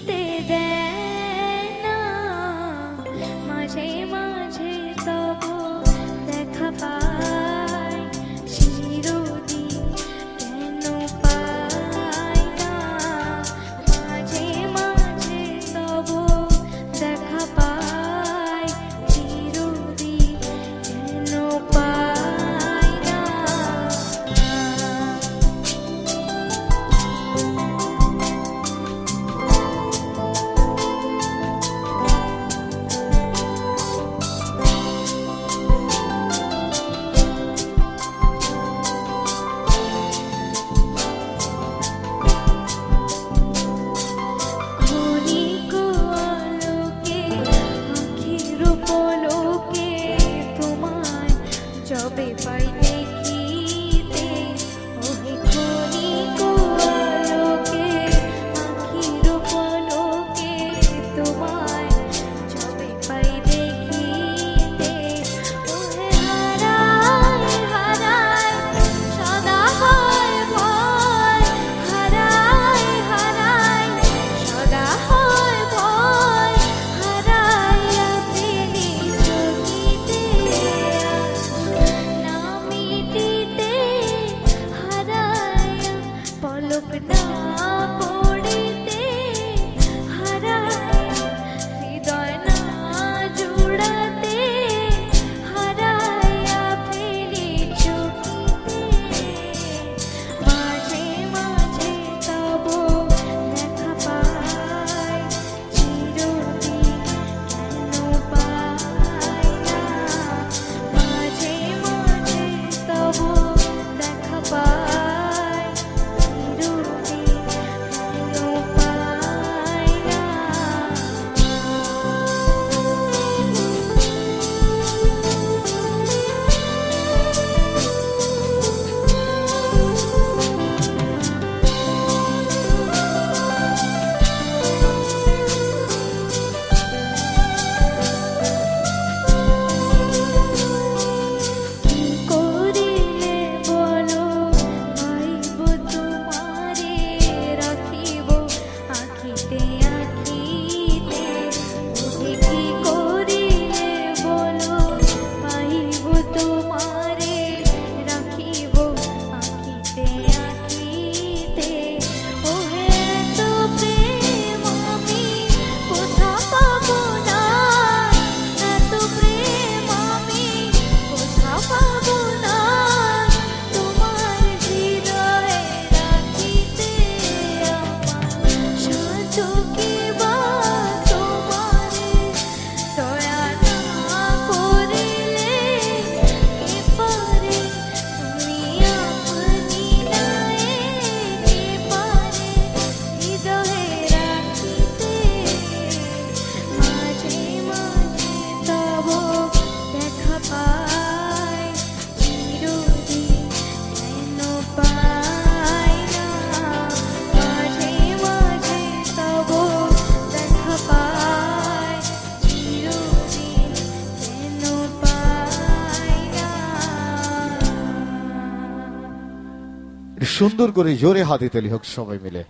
দিতে দেয় paper. সুন্দর করে জোরে হাতে তেলি হোক সবাই মিলে।